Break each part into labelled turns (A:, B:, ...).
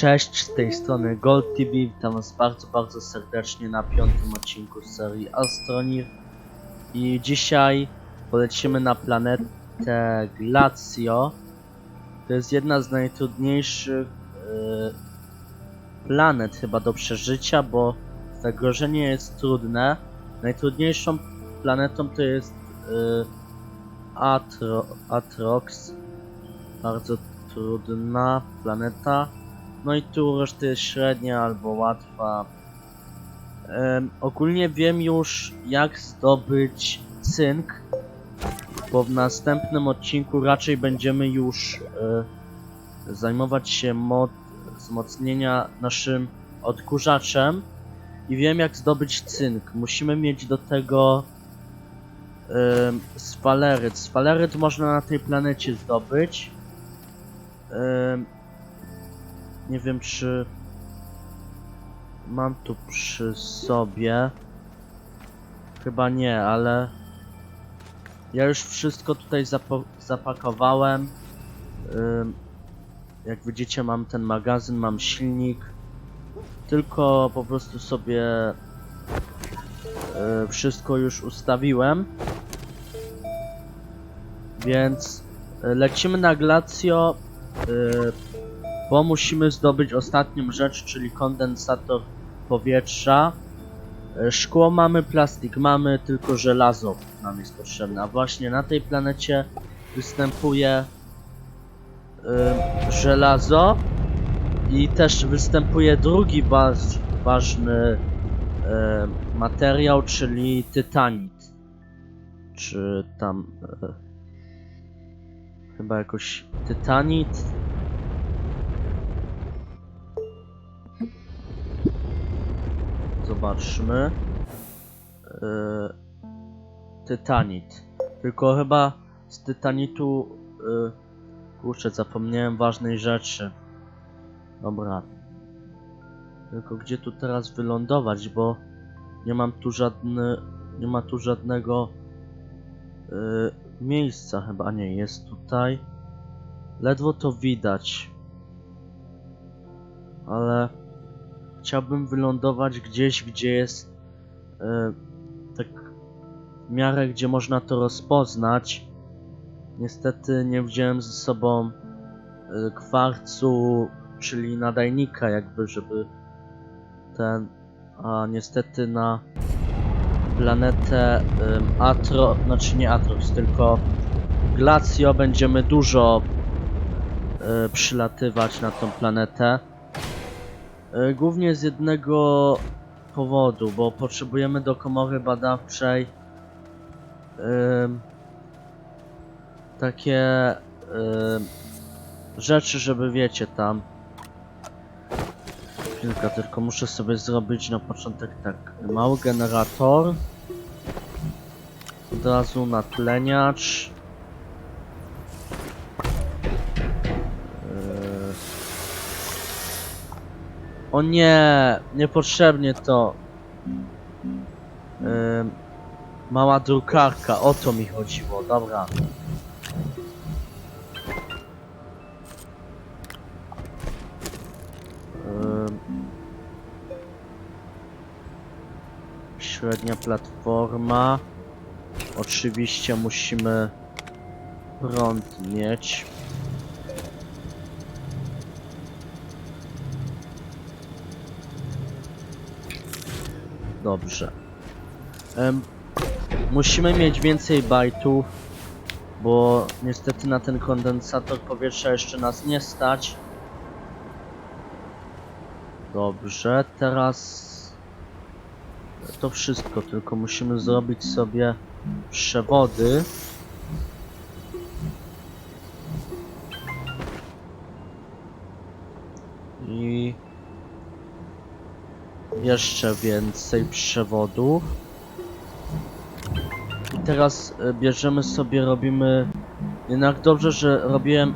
A: Cześć, z tej strony Gold TV, witam was bardzo, bardzo serdecznie na piątym odcinku serii Astronir i dzisiaj polecimy na planetę Glacio. To jest jedna z najtrudniejszych e, planet chyba do przeżycia, bo zagrożenie jest trudne. Najtrudniejszą planetą to jest e, Atro, Atrox, bardzo trudna planeta. No i tu reszta jest średnia albo łatwa. Em, ogólnie wiem już jak zdobyć cynk, bo w następnym odcinku raczej będziemy już e, zajmować się mod wzmocnienia naszym odkurzaczem i wiem jak zdobyć cynk. Musimy mieć do tego em, sfaleryt. Sfaleryt można na tej planecie zdobyć. Em, nie wiem czy mam tu przy sobie. Chyba nie, ale ja już wszystko tutaj zapakowałem. Ym, jak widzicie mam ten magazyn, mam silnik. Tylko po prostu sobie y, wszystko już ustawiłem. Więc y, lecimy na Glacio. y, bo musimy zdobyć ostatnią rzecz, czyli kondensator powietrza. E, Szkło mamy, plastik mamy, tylko żelazo nam jest potrzebne. A właśnie na tej planecie występuje y, żelazo i też występuje drugi waż, ważny y, materiał, czyli tytanit. Czy tam y, chyba jakoś tytanit Zobaczmy. Yy, tytanit. Tylko chyba z tytanitu. Yy, kurczę, zapomniałem ważnej rzeczy. Dobra. Tylko gdzie tu teraz wylądować, bo nie mam tu żadny. Nie ma tu żadnego yy, miejsca chyba nie jest tutaj. Ledwo to widać. Ale chciałbym wylądować gdzieś, gdzie jest e, tak w miarę, gdzie można to rozpoznać. Niestety nie wziąłem ze sobą e, kwarcu, czyli nadajnika jakby, żeby ten, a niestety na planetę em, Atro, znaczy nie Atrox, tylko Glacio będziemy dużo e, przylatywać na tą planetę. E, Głównie z jednego powodu, bo potrzebujemy do komory badawczej takie rzeczy, żeby wiecie tam. Chwilkę, tylko muszę sobie zrobić na początek tak mały generator. Od razu natleniacz. O nie, niepotrzebnie to. Ym, mała drukarka, o to mi chodziło, dobra. Ym, średnia platforma. Oczywiście musimy prąd mieć. Dobrze. Em, musimy mieć więcej bajtów, bo niestety na ten kondensator powietrza jeszcze nas nie stać. Dobrze, teraz to wszystko, tylko musimy zrobić sobie przewody. Jeszcze więcej przewodów. I teraz e, bierzemy sobie, robimy... Jednak dobrze, że robiłem,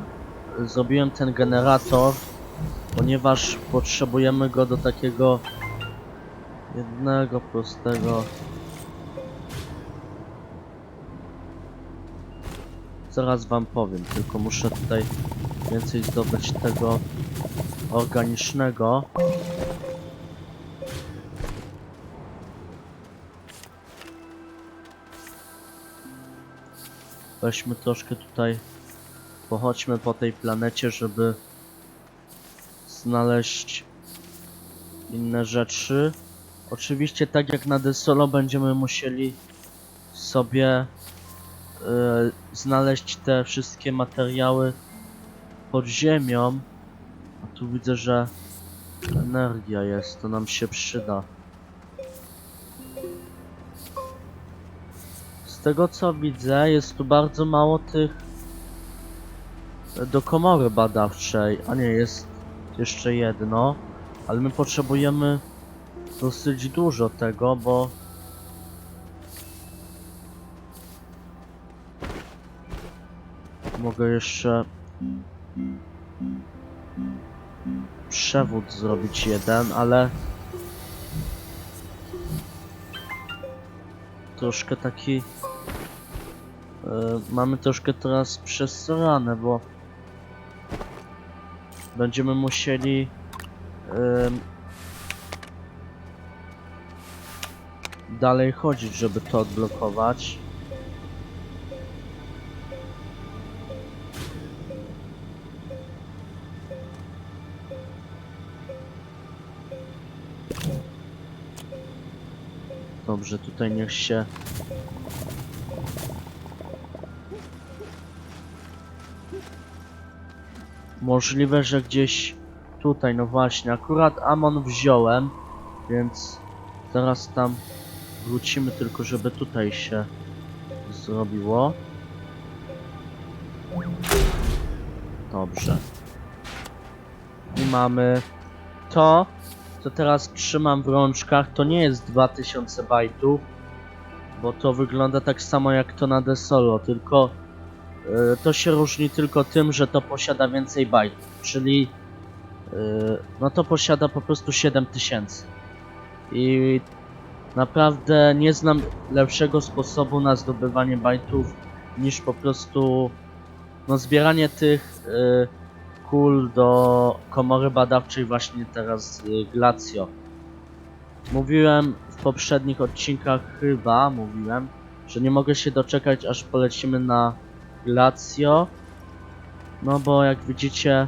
A: zrobiłem ten generator, ponieważ potrzebujemy go do takiego jednego prostego... Zaraz wam powiem, tylko muszę tutaj więcej zdobyć tego organicznego. Weźmy troszkę tutaj, pochodźmy po tej planecie, żeby znaleźć inne rzeczy. Oczywiście tak jak na Desolo będziemy musieli sobie e, znaleźć te wszystkie materiały pod ziemią. A tu widzę, że energia jest, to nam się przyda. Tego co widzę, jest tu bardzo mało tych e, do komory badawczej. A nie, jest jeszcze jedno, ale my potrzebujemy dosyć dużo tego, bo mogę jeszcze przewód zrobić jeden, ale troszkę taki mamy troszkę teraz przesrane, bo będziemy musieli dalej chodzić, żeby to odblokować. Dobrze, tutaj niech się Możliwe, że gdzieś tutaj, no właśnie, akurat Amon wziąłem, więc zaraz tam wrócimy, tylko żeby tutaj się zrobiło. Dobrze. I mamy to, co teraz trzymam w rączkach, to nie jest 2000 bajtów, bo to wygląda tak samo jak to na Desolo, tylko to się różni tylko tym, że to posiada więcej bajtów, czyli e, no to posiada po prostu 7000. I naprawdę nie znam lepszego sposobu na zdobywanie bajtów niż po prostu no zbieranie tych e, kul do komory badawczej właśnie teraz Glacio. Mówiłem w poprzednich odcinkach chyba, mówiłem, że nie mogę się doczekać aż polecimy na Glacio. No bo jak widzicie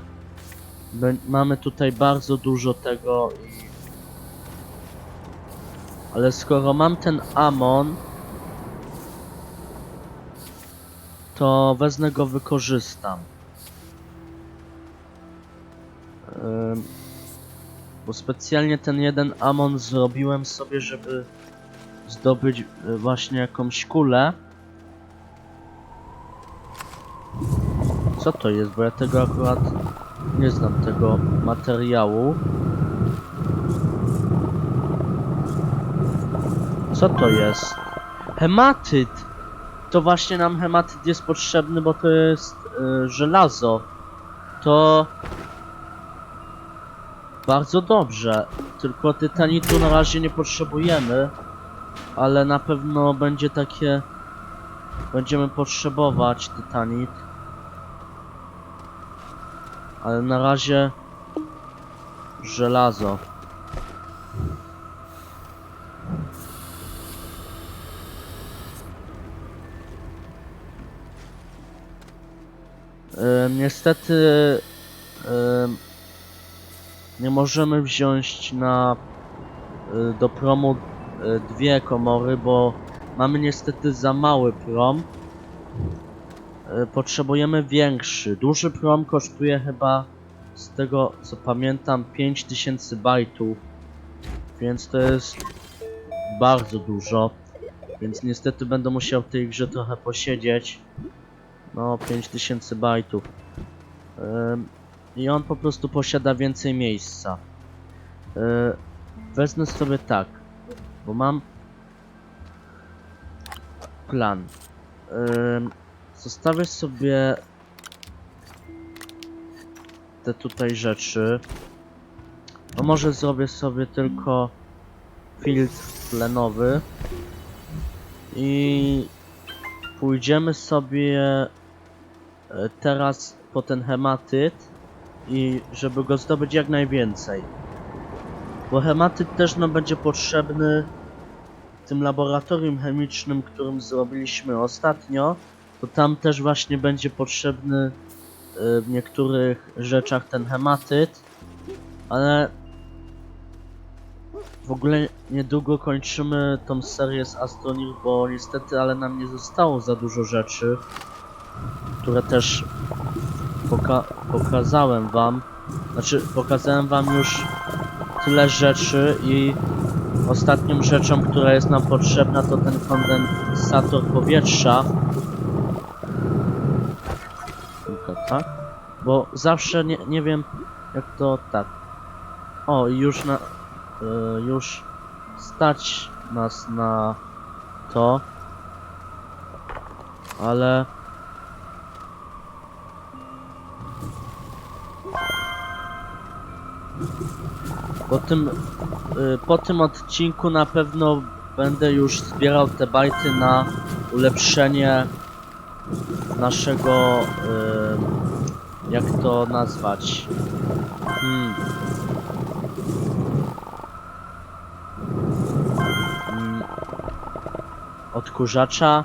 A: mamy tutaj bardzo dużo tego i... Ale skoro mam ten Amon to wezmę go wykorzystam. Ym, bo specjalnie ten jeden Amon zrobiłem sobie, żeby zdobyć y, właśnie jakąś kulę. Co to jest? Bo ja tego akurat nie znam tego materiału. Co to jest? Hematyt! To właśnie nam hematyt jest potrzebny, bo to jest y, żelazo. To bardzo dobrze. Tylko tytanitu na razie nie potrzebujemy, ale na pewno będzie takie będziemy potrzebować tytanit. Ale na razie żelazo. Ym, niestety ym, nie możemy wziąć na y, do promu y, dwie komory, bo mamy niestety za mały prom. Y, Potrzebujemy większy. Duży prom kosztuje chyba z tego co pamiętam 5000 bajtów, więc to jest bardzo dużo. Więc niestety będę musiał w tej grze trochę posiedzieć. No 5000 bajtów. I on po prostu posiada więcej miejsca. Yy, wezmę sobie tak, bo mam plan. Zostawię sobie te tutaj rzeczy. No może zrobię sobie tylko filtr tlenowy i pójdziemy sobie e, teraz po ten hematyt i żeby go zdobyć jak najwięcej. Bo hematyt też nam będzie potrzebny w tym laboratorium chemicznym, którym zrobiliśmy ostatnio, to tam też właśnie będzie potrzebny y, w niektórych rzeczach ten hematyt, ale w ogóle niedługo kończymy tą serię z Astronir, bo niestety, ale nam nie zostało za dużo rzeczy, które też poka pokazałem wam. Znaczy, pokazałem wam już tyle rzeczy i ostatnią rzeczą, która jest nam potrzebna to ten kondensator powietrza. Bo zawsze nie, nie wiem jak to tak. O, już na... y, już stać nas na to. Ale... Po tym, y, po tym odcinku na pewno będę już zbierał te bajty na ulepszenie naszego, y, jak to nazwać, hmm. Mm, odkurzacza.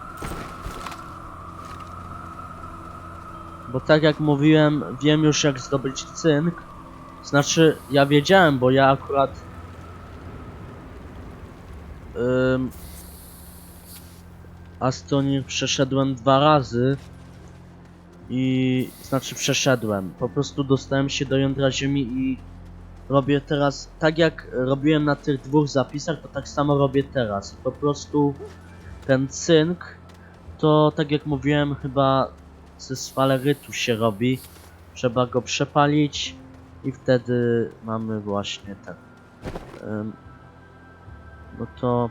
A: Bo tak jak mówiłem, wiem już jak zdobyć cynk. Znaczy, ja wiedziałem, bo ja akurat. Ym, Astonir przeszedłem dwa razy. I znaczy przeszedłem. Po prostu dostałem się do jądra ziemi i robię teraz tak jak robiłem na tych dwóch zapisach, to tak samo robię teraz. Po prostu ten cynk to tak jak mówiłem chyba ze sfalerytu się robi. Trzeba go przepalić i wtedy mamy właśnie ten. No to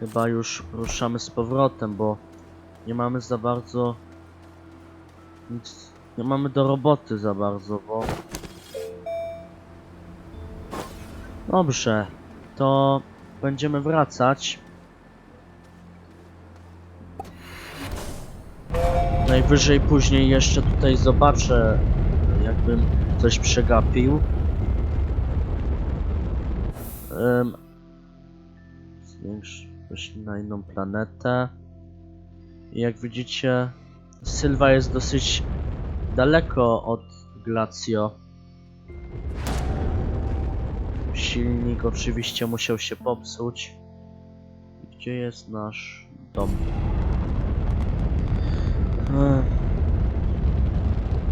A: chyba już ruszamy z powrotem, bo nie mamy za bardzo nic, nie mamy do roboty za bardzo, bo dobrze, to będziemy wracać. Najwyżej później jeszcze tutaj zobaczę, jakbym coś przegapił. Um, zwiększ na inną planetę. Jak widzicie, Sylwa jest dosyć daleko od Glacio. Silnik oczywiście musiał się popsuć. Gdzie jest nasz dom?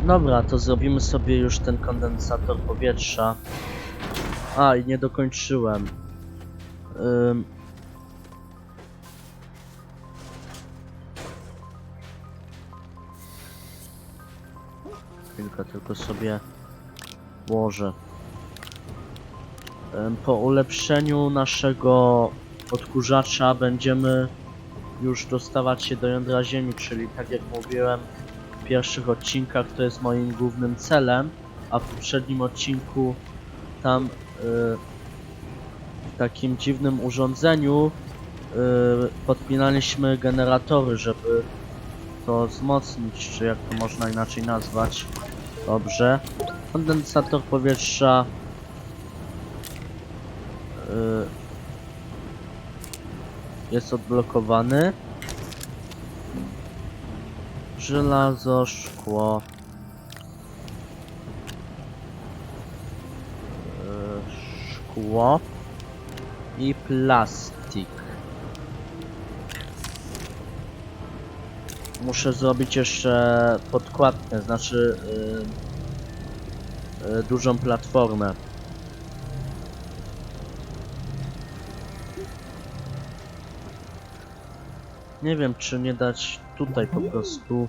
A: Dobra, to zrobimy sobie już ten kondensator powietrza. A, i nie dokończyłem. Ym. Chwilkę, tylko sobie włożę. Po ulepszeniu naszego odkurzacza będziemy już dostawać się do jądra Ziemi, czyli tak jak mówiłem w pierwszych odcinkach to jest moim głównym celem, a w poprzednim odcinku tam y, w takim dziwnym urządzeniu y, podpinaliśmy generatory, żeby to wzmocnić, czy jak to można inaczej nazwać. Dobrze. Kondensator powietrza y, jest odblokowany. Żelazo, szkło. Yy, Szkło i plastik. Muszę zrobić jeszcze podkładkę, znaczy yy, yy, dużą platformę. Nie wiem, czy nie dać tutaj po prostu.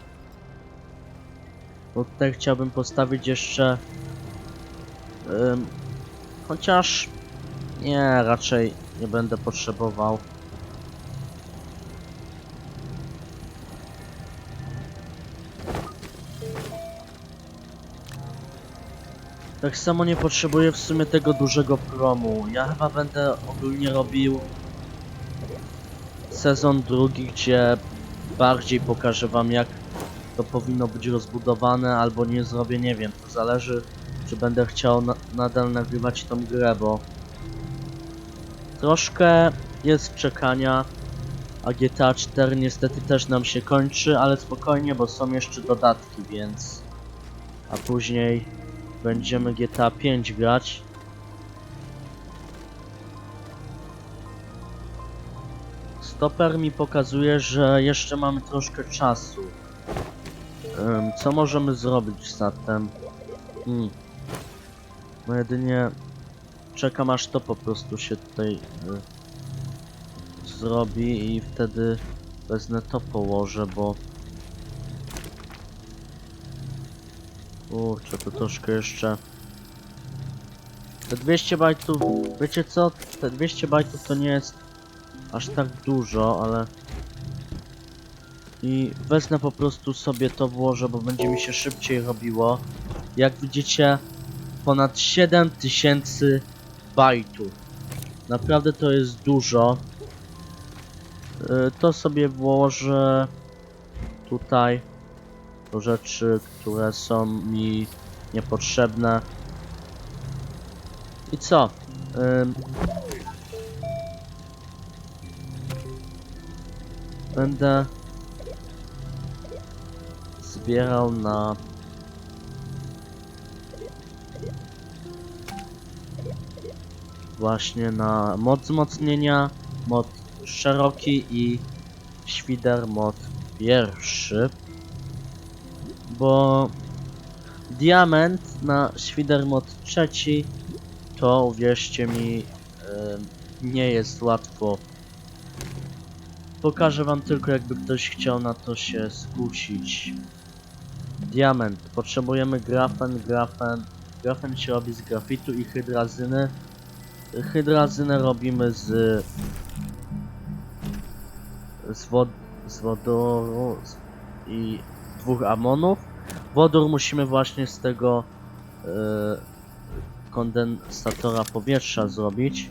A: Bo tutaj chciałbym postawić jeszcze. Ym, chociaż. Nie, raczej nie będę potrzebował. Tak samo nie potrzebuję w sumie tego dużego promu. Ja chyba będę ogólnie robił sezon drugi, gdzie bardziej pokażę wam jak to powinno być rozbudowane, albo nie zrobię, nie wiem. To zależy, czy będę chciał na nadal nagrywać tą grę, bo troszkę jest czekania, a GTA 4 niestety też nam się kończy, ale spokojnie, bo są jeszcze dodatki, więc... A później będziemy GTA 5 grać. Stoper mi pokazuje, że jeszcze mamy troszkę czasu. Co możemy zrobić zatem? Hmm. No jedynie czekam aż to po prostu się tutaj y, zrobi i wtedy wezmę to położę, bo Kurczę, to troszkę jeszcze te 200 bajtów, wiecie co? Te 200 bajtów to nie jest aż tak dużo, ale i wezmę po prostu sobie to włożę, bo będzie mi się szybciej robiło. Jak widzicie, ponad 7000 bajtów. Naprawdę to jest dużo. Y, To sobie włożę tutaj rzeczy, które są mi niepotrzebne. I co? Ym, Będę zbierał na właśnie na mod wzmocnienia, mod szeroki i świder mod pierwszy bo diament na świder mod trzeci to uwierzcie mi nie jest łatwo. Pokażę wam tylko jakby ktoś chciał na to się skusić. Diament. Potrzebujemy grafen grafen. Grafen się robi z grafitu i hydrazyny. Hydrazynę robimy z z, wod z wodoru z, i dwóch amonów. Wodór musimy właśnie z tego e, kondensatora powietrza zrobić.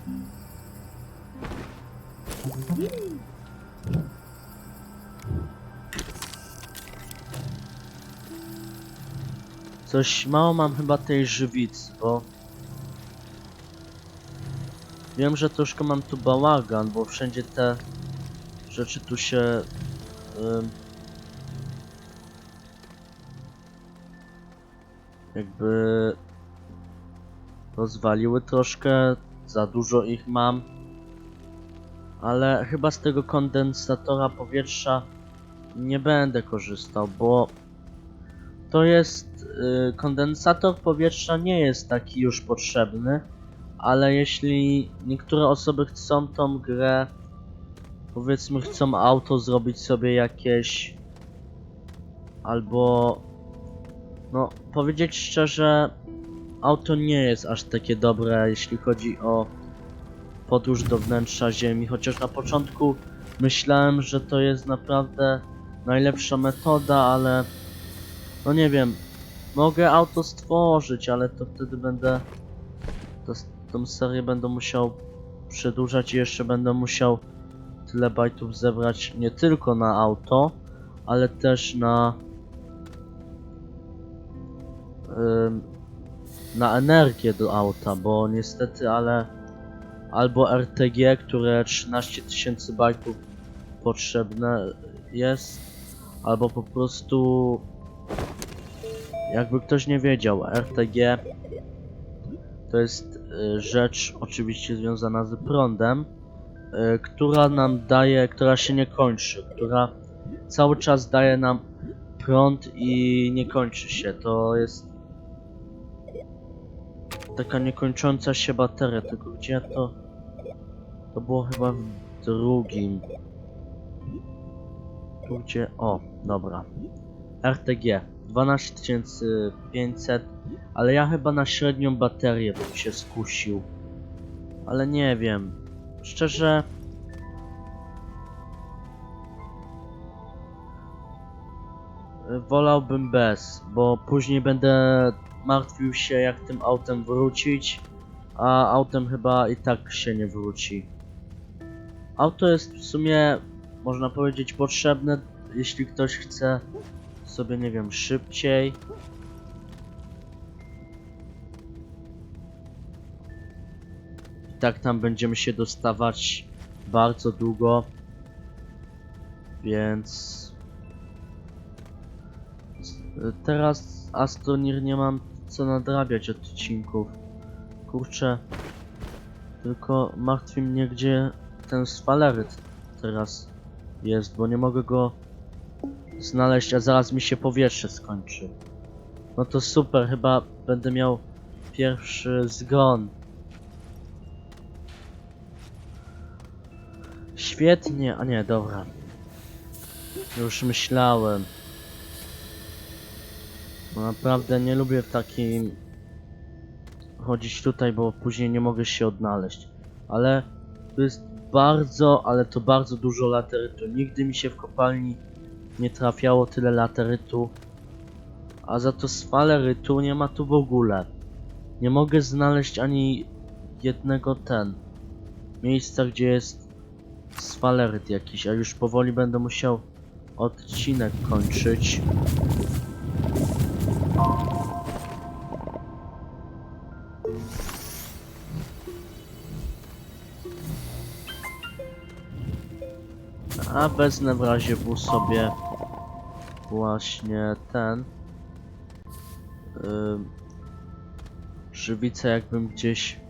A: Coś mało mam chyba tej żywicy, bo wiem, że troszkę mam tu bałagan, bo wszędzie te rzeczy tu się ym, jakby rozwaliły troszkę, za dużo ich mam. Ale chyba z tego kondensatora powietrza nie będę korzystał, bo to jest y, kondensator powietrza nie jest taki już potrzebny, ale jeśli niektóre osoby chcą tą grę powiedzmy chcą auto zrobić sobie jakieś albo no, powiedzieć szczerze, auto nie jest aż takie dobre, jeśli chodzi o podróż do wnętrza Ziemi, chociaż na początku myślałem, że to jest naprawdę najlepsza metoda, ale no nie wiem, mogę auto stworzyć, ale to wtedy będę to, tą serię będę musiał przedłużać i jeszcze będę musiał tyle bajtów zebrać nie tylko na auto, ale też na na energię do auta, bo niestety, ale albo RTG, które 13 tysięcy bajtów potrzebne jest, albo po prostu jakby ktoś nie wiedział, RTG to jest y, rzecz oczywiście związana z prądem, y, która nam daje, która się nie kończy, która cały czas daje nam prąd i nie kończy się. To jest taka niekończąca się bateria, tylko gdzie to... To było chyba w drugim. Tu gdzie... O, dobra. RTG 12500, ale ja chyba na średnią baterię bym się skusił. Ale nie wiem. Szczerze... Wolałbym bez, bo później będę martwił się jak tym autem wrócić, a autem chyba i tak się nie wróci. Auto jest w sumie, można powiedzieć, potrzebne, jeśli ktoś chce sobie, nie wiem, szybciej. I tak tam będziemy się dostawać bardzo długo. Więc... Teraz Astonir nie mam co nadrabiać odcinków. Kurczę. Tylko martwi mnie gdzie ten swaleryt teraz jest, bo nie mogę go znaleźć, a zaraz mi się powietrze skończy. No to super, chyba będę miał pierwszy zgon. Świetnie, a nie, dobra. Już myślałem. Naprawdę nie lubię w takim chodzić tutaj, bo później nie mogę się odnaleźć. Ale tu jest bardzo, ale to bardzo dużo laterytu. Nigdy mi się w kopalni nie trafiało tyle laterytu. A za to sfalerytu nie ma tu w ogóle. Nie mogę znaleźć ani jednego ten miejsca, gdzie jest sfaleryt jakiś, a już powoli będę musiał odcinek kończyć. A wezmę w razie W sobie właśnie ten żywicę jakbym gdzieś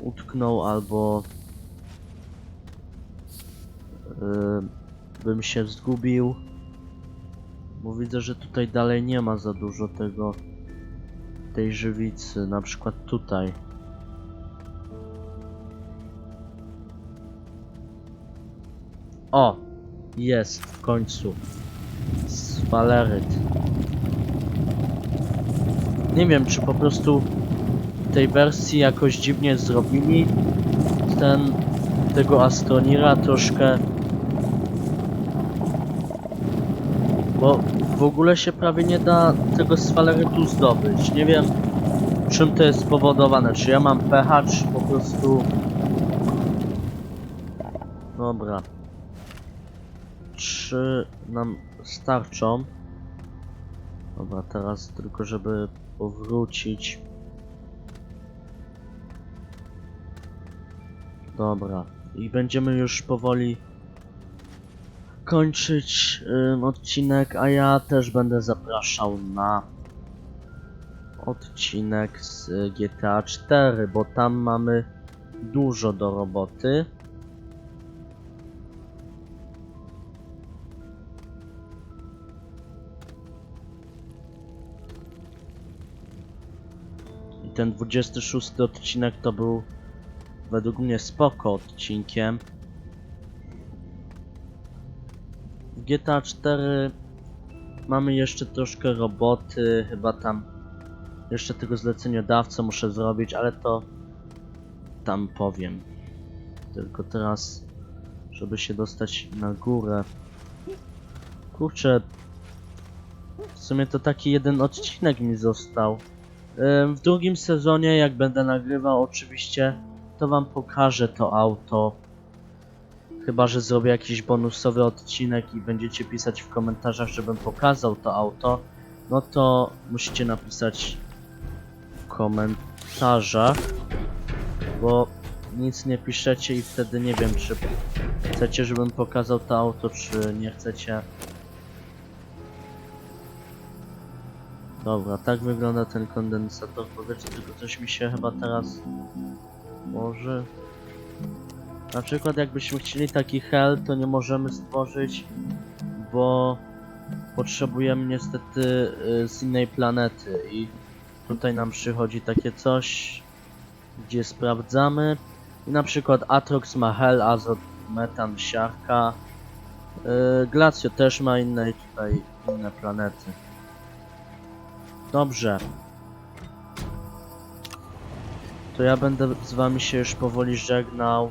A: utknął albo ym, bym się zgubił. Bo widzę, że tutaj dalej nie ma za dużo tego tej żywicy, na przykład tutaj O! Jest w końcu. Swaleryt. Nie wiem, czy po prostu w tej wersji jakoś dziwnie zrobili ten tego Astronira troszkę bo w ogóle się prawie nie da tego swalerytu zdobyć. Nie wiem czym to jest spowodowane. Czy ja mam pH, czy po prostu Dobra. Trzy nam starczą. Dobra, teraz tylko żeby powrócić. Dobra. I będziemy już powoli kończyć odcinek, a ja też będę zapraszał na odcinek z GTA 4, bo tam mamy dużo do roboty. Ten 26 odcinek to był według mnie spoko odcinkiem. W GTA 4 mamy jeszcze troszkę roboty, chyba tam jeszcze tego zleceniodawcę muszę zrobić, ale to tam powiem. Tylko teraz, żeby się dostać na górę. Kurczę, w sumie to taki jeden odcinek mi został. W drugim sezonie, jak będę nagrywał, oczywiście, to wam pokażę to auto. Chyba, że zrobię jakiś bonusowy odcinek i będziecie pisać w komentarzach, żebym pokazał to auto, no to musicie napisać w komentarzach, bo nic nie piszecie i wtedy nie wiem, czy chcecie, żebym pokazał to auto, czy nie chcecie. Dobra, tak wygląda ten kondensator powietrza, tylko coś mi się chyba teraz może... Na przykład jakbyśmy chcieli taki hell, to nie możemy stworzyć, bo potrzebujemy niestety y, z innej planety i tutaj nam przychodzi takie coś, gdzie sprawdzamy. I na przykład Atrox ma hell, azot, metan, siarka, y, Glacio też ma inne tutaj inne planety. Dobrze. To ja będę z wami się już powoli żegnał.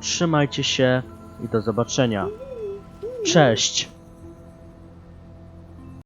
A: Trzymajcie się i do zobaczenia. Cześć!